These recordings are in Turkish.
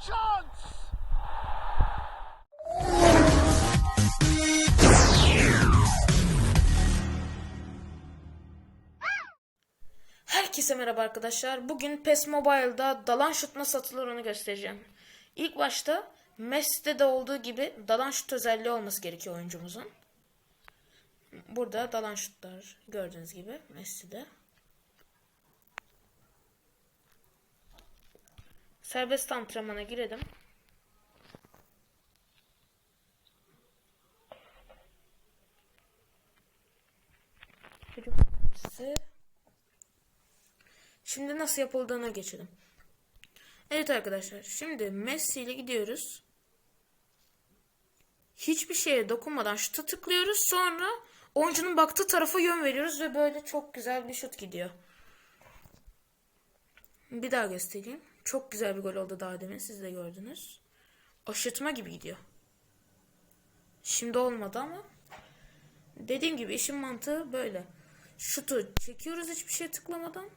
Chance! Herkese merhaba arkadaşlar. Bugün PES Mobile'da dalan şut nasıl atılır onu göstereceğim. İlk başta Messi'de de olduğu gibi dalan şut özelliği olması gerekiyor oyuncumuzun. Burada dalan şutlar gördüğünüz gibi Messi'de. Serbest antrenmana girelim. Şimdi nasıl yapıldığına geçelim. Evet arkadaşlar. Şimdi Messi ile gidiyoruz. Hiçbir şeye dokunmadan şuta tıklıyoruz. Sonra oyuncunun baktığı tarafa yön veriyoruz ve böyle çok güzel bir şut gidiyor. Bir daha göstereyim. Çok güzel bir gol oldu daha demin. Siz de gördünüz. Aşırtma gibi gidiyor. Şimdi olmadı ama dediğim gibi işin mantığı böyle. Şutu çekiyoruz hiçbir şeye tıklamadan.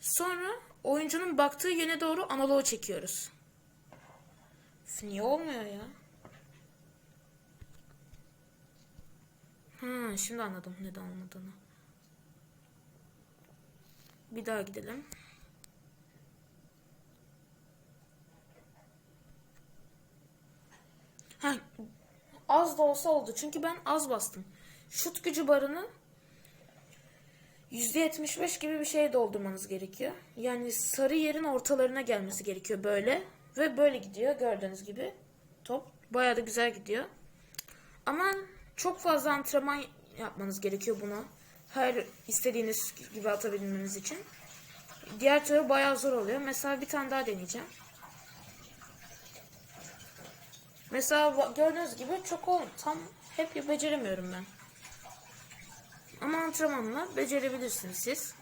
Sonra oyuncunun baktığı yöne doğru analoğu çekiyoruz. Niye olmuyor ya? Ha, şimdi anladım neden olmadığını. Bir daha gidelim. Ha, az da olsa oldu. Çünkü ben az bastım. Şut gücü barını %75 gibi bir şey doldurmanız gerekiyor. Yani sarı yerin ortalarına gelmesi gerekiyor böyle. Ve böyle gidiyor gördüğünüz gibi. Top bayağı da güzel gidiyor. Ama çok fazla antrenman yapmanız gerekiyor buna. Her istediğiniz gibi atabilmeniz için. Diğer türlü bayağı zor oluyor. Mesela bir tane daha deneyeceğim. Mesela gördüğünüz gibi çok ol tam hep beceremiyorum ben. Ama antrenmanla becerebilirsiniz siz.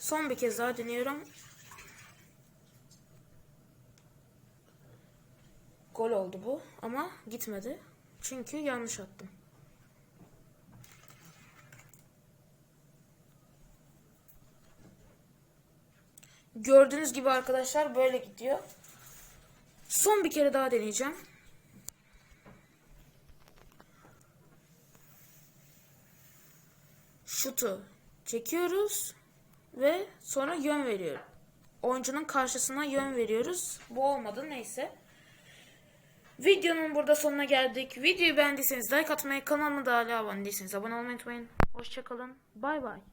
Son bir kez daha deniyorum. Gol oldu bu ama gitmedi. Çünkü yanlış attım. Gördüğünüz gibi arkadaşlar böyle gidiyor. Son bir kere daha deneyeceğim. şutu çekiyoruz ve sonra yön veriyor. Oyuncunun karşısına yön veriyoruz. Bu olmadı neyse. Videonun burada sonuna geldik. Videoyu beğendiyseniz like atmayı, kanalıma da hala abone değilseniz abone olmayı unutmayın. Hoşçakalın. Bay bay.